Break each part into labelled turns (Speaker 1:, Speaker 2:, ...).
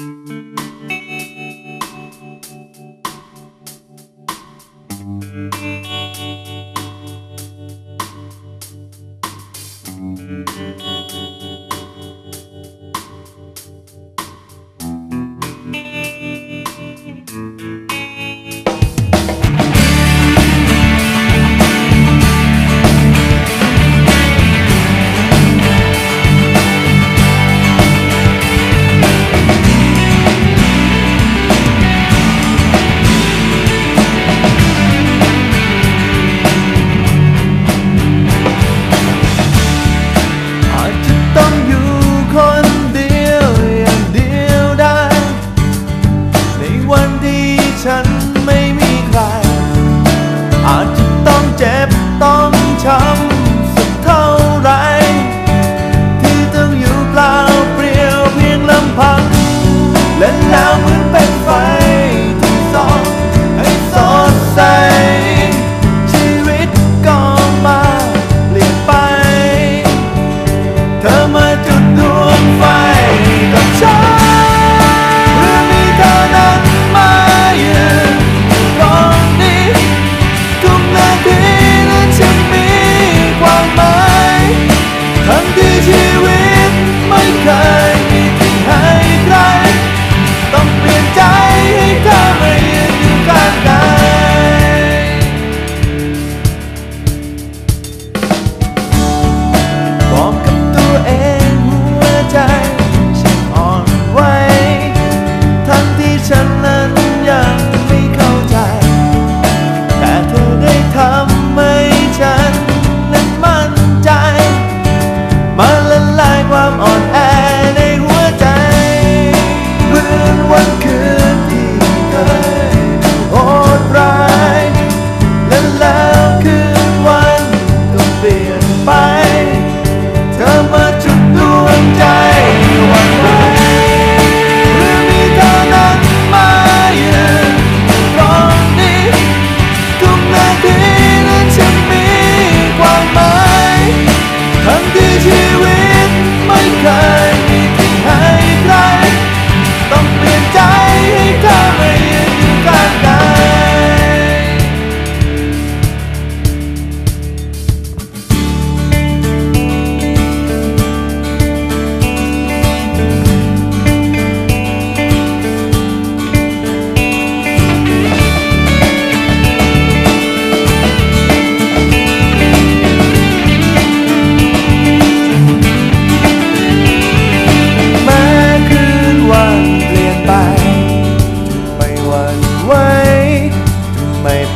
Speaker 1: Música อาจจะต้องเจ็บต้องช้ำสักเท่าไร ที่ต้องอยู่เปล่าเปลี่ยวเพียงลำพัง และแล้วเหมือนเป็นไฟที่ส่องให้สดใสชีวิตก็มาเปลี่ยนไป เธอมาจุ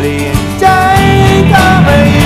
Speaker 1: ปลี่ยนใจก็ไม่